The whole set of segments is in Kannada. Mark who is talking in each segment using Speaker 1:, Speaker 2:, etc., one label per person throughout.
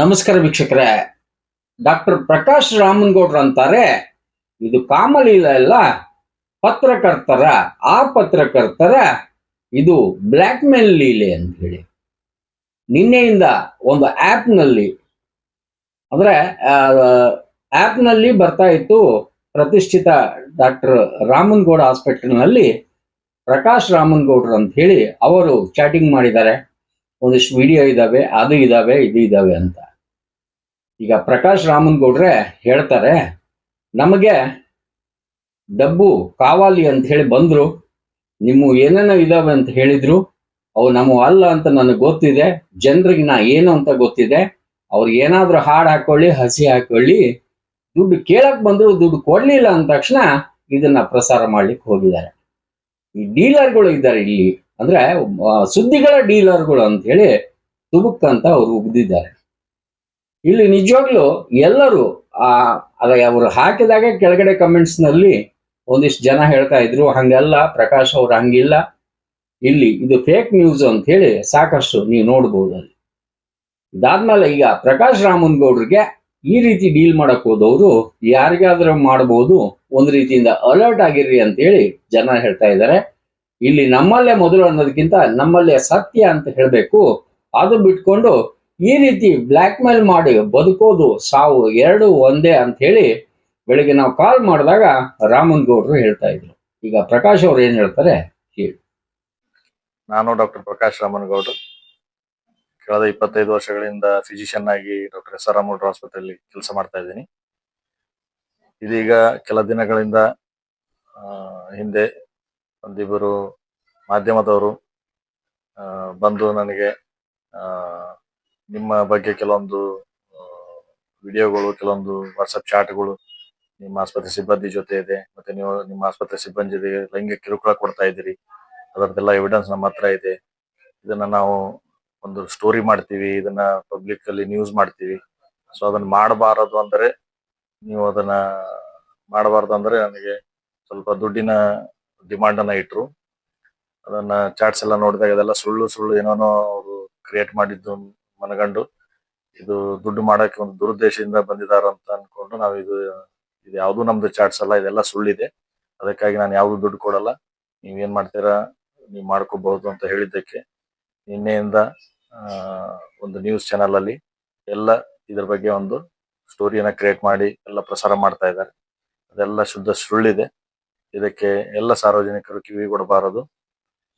Speaker 1: ನಮಸ್ಕಾರ ವೀಕ್ಷಕರೇ, ಡಾಕ್ಟರ್ ಪ್ರಕಾಶ್ ರಾಮನ್ಗೌಡ್ರು ಅಂತಾರೆ, ಇದು ಕಾಮಲೀಲ ಎಲ್ಲ ಪತ್ರಕರ್ತರ, ಆ ಪತ್ರಕರ್ತರ, ಇದು ಬ್ಲ್ಯಾಕ್ ಮೇಲ್ ಲೀಲೆ ಅಂತ ಹೇಳಿ. ನಿನ್ನೆಯಿಂದ ಒಂದು ಆ್ಯಪ್ನಲ್ಲಿ, ಅಂದರೆ ಆ್ಯಪ್ನಲ್ಲಿ ಬರ್ತಾ ಇತ್ತು ಪ್ರತಿಷ್ಠಿತ ಡಾಕ್ಟರ್ ರಾಮನ್ಗೌಡ ಹಾಸ್ಪಿಟಲ್ನಲ್ಲಿ ಪ್ರಕಾಶ್ ರಾಮನ್ಗೌಡ್ರು ಅಂತ ಹೇಳಿ ಅವರು ಚಾಟಿಂಗ್ ಮಾಡಿದ್ದಾರೆ. ಒಂದಿಷ್ಟು ವಿಡಿಯೋ ಇದಾವೆ, ಅದು ಇದಾವೆ, ಇದು ಇದಾವೆ ಅಂತ. ಈಗ ಪ್ರಕಾಶ್ ರಾಮನ್ಗೌಡ್ರೆ ಹೇಳ್ತಾರೆ, ನಮಗೆ ಡಬ್ಬು, ಕಾವಾಲಿ ಅಂತ ಹೇಳಿ ಬಂದ್ರು. ನಿಮ್ಮ ಏನೇನೋ ಇದಾವೆ ಅಂತ ಹೇಳಿದ್ರು. ಅವು ನಮ್ಮ ಅಲ್ಲ ಅಂತ ನನಗೆ ಗೊತ್ತಿದೆ. ಜನರಿಗೆ ನಾ ಏನು ಅಂತ ಗೊತ್ತಿದೆ. ಅವ್ರು ಏನಾದರೂ ಹಾಡು ಹಾಕೊಳ್ಳಿ, ಹಸಿ ಹಾಕೊಳ್ಳಿ. ದುಡ್ಡು ಕೇಳಕ್ ಬಂದ್ರು, ದುಡ್ಡು ಕೊಡ್ಲಿಲ್ಲ ಅಂದ ತಕ್ಷಣ ಇದನ್ನ ಪ್ರಸಾರ ಮಾಡ್ಲಿಕ್ಕೆ ಹೋಗಿದ್ದಾರೆ. ಈ ಡೀಲರ್ಗಳು ಇದ್ದಾರೆ ಇಲ್ಲಿ. ಅಂದ್ರೆ ಸುದ್ದಿಗಳ ಡೀಲರ್ಗಳು ಅಂತ ಹೇಳಿ ತುಬುಕ್ ಅಂತ ಅವರು ಉಗ್ದಿದ್ದಾರೆ. ಇಲ್ಲಿ ನಿಜವಾಗ್ಲೂ ಎಲ್ಲರೂ, ಆ ಅವರು ಹಾಕಿದಾಗ ಕೆಳಗಡೆ ಕಮೆಂಟ್ಸ್ನಲ್ಲಿ ಒಂದಿಷ್ಟು ಜನ ಹೇಳ್ತಾ ಇದ್ರು, ಹಂಗಲ್ಲ ಪ್ರಕಾಶ್ ಅವ್ರು ಹಂಗಿಲ್ಲ. ಇಲ್ಲಿ ಇದು ಫೇಕ್ ನ್ಯೂಸ್ ಅಂತ ಹೇಳಿ ಸಾಕಷ್ಟು ನೀವು ನೋಡ್ಬೋದು ಅಲ್ಲಿ. ಇದಾದ್ಮೇಲೆ ಈಗ ಪ್ರಕಾಶ್ ರಾಮನ್ಗೌಡ್ರಿಗೆ ಈ ರೀತಿ ಡೀಲ್ ಮಾಡಕ್ ಹೋದವರು ಯಾರಿಗಾದ್ರೂ ಮಾಡಬಹುದು ಒಂದ್ ರೀತಿಯಿಂದ ಅಲರ್ಟ್ ಆಗಿರ್ರಿ ಅಂತ ಹೇಳಿ ಜನ ಹೇಳ್ತಾ ಇದ್ದಾರೆ ಇಲ್ಲಿ ನಮ್ಮಲ್ಲೇ ಮೊದಲು ಅನ್ನೋದಕ್ಕಿಂತ ನಮ್ಮಲ್ಲೇ ಸತ್ಯ ಅಂತ ಹೇಳಬೇಕು. ಅದು ಬಿಟ್ಕೊಂಡು ಈ ರೀತಿ ಬ್ಲ್ಯಾಕ್ ಮೇಲ್ ಮಾಡಿ ಬದುಕೋದು ಸಾವು ಎರಡು ಒಂದೇ ಅಂತ ಹೇಳಿ ಬೆಳಿಗ್ಗೆ ನಾವು ಕಾಲ್ ಮಾಡಿದಾಗ ರಾಮನ್ ಗೌಡ್ರು ಹೇಳ್ತಾ ಇದ್ರು. ಈಗ ಪ್ರಕಾಶ್ ಅವ್ರು ಏನ್ ಹೇಳ್ತಾರೆ?
Speaker 2: ನಾನು ಡಾಕ್ಟರ್ ಪ್ರಕಾಶ್ ರಾಮನಗೌಡ್ರು ಕಳೆದ ಇಪ್ಪತ್ತೈದು ವರ್ಷಗಳಿಂದ ಫಿಸಿಷಿಯನ್ ಆಗಿ ಡಾಕ್ಟರ್ ಎಸ್ ಆರ್ ಆಸ್ಪತ್ರೆಯಲ್ಲಿ ಕೆಲಸ ಮಾಡ್ತಾ ಇದ್ದೀನಿ. ಇದೀಗ ಕೆಲ ದಿನಗಳಿಂದ ಹಿಂದೆ ಒಂದಿಬ್ಬರು ಮಾಧ್ಯಮದವರು ಬಂದು ನನಗೆ ನಿಮ್ಮ ಬಗ್ಗೆ ಕೆಲವೊಂದು ವಿಡಿಯೋಗಳು, ಕೆಲವೊಂದು ವಾಟ್ಸಪ್ ಚಾಟ್ಗಳು ನಿಮ್ಮ ಆಸ್ಪತ್ರೆ ಸಿಬ್ಬಂದಿ ಜೊತೆ ಇದೆ, ಮತ್ತೆ ನೀವು ನಿಮ್ಮ ಆಸ್ಪತ್ರೆ ಸಿಬ್ಬಂದಿ ಜೊತೆಗೆ ಲೈಂಗಿಕ ಕಿರುಕುಳ ಕೊಡ್ತಾ ಇದ್ದೀರಿ, ಅದರದ್ದೆಲ್ಲ ಎವಿಡೆನ್ಸ್ ನಮ್ಮ ಹತ್ರ ಇದೆ. ಇದನ್ನ ನಾವು ಒಂದು ಸ್ಟೋರಿ ಮಾಡ್ತೀವಿ, ಇದನ್ನ ಪಬ್ಲಿಕ್ ಅಲ್ಲಿ ನ್ಯೂಸ್ ಮಾಡ್ತೀವಿ. ಸೊ ಅದನ್ನ ಮಾಡಬಾರದು ಅಂದ್ರೆ ನೀವು ಅದನ್ನ ಮಾಡಬಾರದು ಅಂದ್ರೆ ನನಗೆ ಸ್ವಲ್ಪ ದುಡ್ಡಿನ ಡಿಮಾಂಡ್ ಅನ್ನ ಇಟ್ರು. ಅದನ್ನ ಚಾಟ್ಸ್ ಎಲ್ಲ ನೋಡಿದಾಗ ಅದೆಲ್ಲ ಸುಳ್ಳು ಸುಳ್ಳು ಏನೋನೋ ಅವರು ಕ್ರಿಯೇಟ್ ಮಾಡಿದ್ದು ಮನಗಂಡು ಇದು ದುಡ್ಡು ಮಾಡಕ್ಕೆ ಒಂದು ದುರುದ್ದೇಶದಿಂದ ಬಂದಿದಾರ ಅಂತ ಅನ್ಕೊಂಡು ನಾವು ಇದು ಇದು ಯಾವುದು ನಮ್ದು ಚಾಟ್ಸ್ ಅಲ್ಲ, ಇದೆಲ್ಲ ಸುಳ್ಳಿದೆ. ಅದಕ್ಕಾಗಿ ನಾನು ಯಾವ್ದು ದುಡ್ಡು ಕೊಡಲ್ಲ. ನೀವೇನ್ ಮಾಡ್ತೀರಾ? ನೀವು ಮಾಡ್ಕೋಬಹುದು ಅಂತ ಹೇಳಿದ್ದಕ್ಕೆ ನಿನ್ನೆಯಿಂದ ಒಂದು ನ್ಯೂಸ್ ಚಾನೆಲ್ ಅಲ್ಲಿ ಎಲ್ಲ ಇದ್ರ ಬಗ್ಗೆ ಒಂದು ಸ್ಟೋರಿಯನ್ನ ಕ್ರಿಯೇಟ್ ಮಾಡಿ ಎಲ್ಲ ಪ್ರಸಾರ ಮಾಡ್ತಾ ಇದ್ದಾರೆ. ಅದೆಲ್ಲ ಶುದ್ಧ ಸುಳ್ಳಿದೆ. ಇದಕ್ಕೆ ಎಲ್ಲ ಸಾರ್ವಜನಿಕರು ಕಿವಿ ಕೊಡಬಾರದು.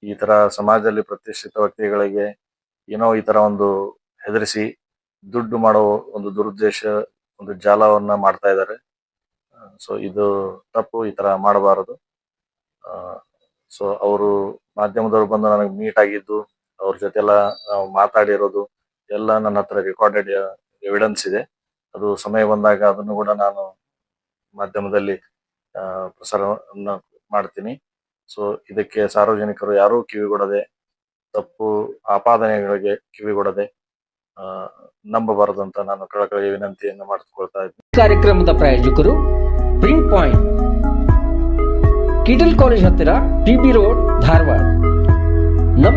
Speaker 2: ಈ ತರ ಸಮಾಜದಲ್ಲಿ ಪ್ರತಿಷ್ಠಿತ ವ್ಯಕ್ತಿಗಳಿಗೆ ಏನೋ ಈ ತರ ಒಂದು ಹೆದರಿಸಿ ದುಡ್ಡು ಮಾಡೋ ಒಂದು ದುರುದ್ದೇಶ, ಒಂದು ಜಾಲವನ್ನ ಮಾಡ್ತಾ ಇದ್ದಾರೆ. ಸೊ ಇದು ತಪ್ಪು, ಈ ತರ ಮಾಡಬಾರದು. ಸೊ ಅವರು ಮಾಧ್ಯಮದವರು ಬಂದು ನನಗೆ ಮೀಟ್ ಆಗಿದ್ದು ಅವ್ರ ಜೊತೆ ಎಲ್ಲ ನಾವು ಮಾತಾಡಿರೋದು ಎಲ್ಲ ನನ್ನ ಹತ್ರ ರೆಕಾರ್ಡೆಡ್ ಎವಿಡೆನ್ಸ್ ಇದೆ. ಅದು ಸಮಯ ಬಂದಾಗ ಅದನ್ನು ಕೂಡ ನಾನು ಮಾಧ್ಯಮದಲ್ಲಿ ಪ್ರಸಾರವನ್ನು ಮಾಡ್ತೀನಿ. ಸೊ ಇದಕ್ಕೆ ಸಾರ್ವಜನಿಕರು ಯಾರೂ ಕಿವಿಗೊಡದೆ ತಪ್ಪು ಆಪಾದನೆಗಳಿಗೆ ಕಿವಿಗೊಡದೆ ನಂಬಬಾರದು ಅಂತ ನಾನು ಕಳಕಳಿ ವಿನಂತಿಯನ್ನು ಮಾಡಿಕೊಳ್ತಾ ಇದ್ದೀನಿ.
Speaker 3: ಕಾರ್ಯಕ್ರಮದ ಪ್ರಾಯೋಜಕರು ಪ್ರಿಂಟ್ ಪಾಯಿಂಟ್ ಕಿಟಲ್ ಕಾಲೇಜ್ ಹತ್ತಿರ ಟಿ ಬಿ ರೋಡ್ ಧಾರವಾಡ.